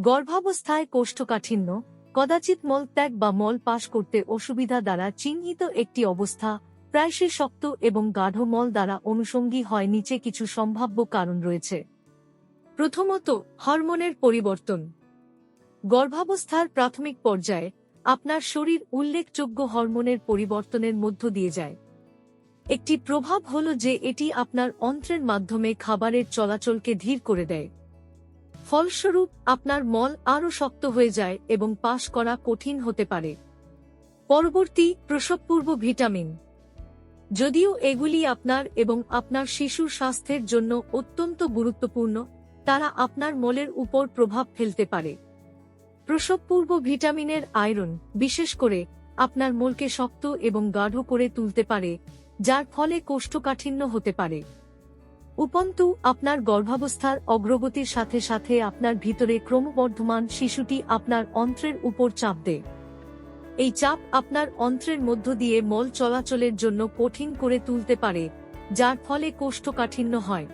গর্ভাবস্থায় কোষ্ঠকাঠিন্য, কদাচিৎ মলত্যাগ বা মল পাশ করতে অসুবিধা দ্বারা চিহ্নিত একটি অবস্থা, প্রায়শই শক্ত এবং গাঢ় মল দ্বারা অনুষঙ্গী হয় নিচে কিছু সম্ভাব্য কারণ রয়েছে। প্রথমত, হরমোনের পরিবর্তন। গর্ভাবস্থার প্রাথমিক পর্যায়ে আপনার শরীর উল্লেখযোগ্য হরমোনের পরিবর্তনের মধ্য দিয়ে যায়। একটি প্রভাব হল যে এটি আপনার অন্ত্রের মাধ্যমে খাবারের চলাচলকে ধীর করে দেয়। ফলস্বরূপ, আপনার মল আরও শক্ত হয়ে যায় এবং পাস করা কঠিন হতে পারে। পরবর্তী, প্রসবপূর্ব ভিটামিন। যদিও এগুলি আপনার এবং আপনার শিশুর স্বাস্থ্যের জন্য অত্যন্ত গুরুত্বপূর্ণ, তারা আপনার মলের উপর প্রভাব ফেলতে পারে। প্রসবপূর্ব ভিটামিনের আয়রন, বিশেষ করে, আপনার মলকে শক্ত এবং গাঢ় করে তুলতে পারে, যার ফলে কোষ্ঠকাঠিন্য হতে পারে। উপন্তু আপনার গর্ভাবস্থার অগ্রগতির সাথে সাথে আপনার ভিতরে ক্রমবর্ধমান শিশুটি আপনার অন্ত্রের উপর চাপ দেয়। এই চাপ আপনার অন্ত্রের মধ্য দিয়ে মল চলাচলের জন্য কঠিন করে তুলতে পারে, যার ফলে কোষ্ঠকাঠিন্য হয়।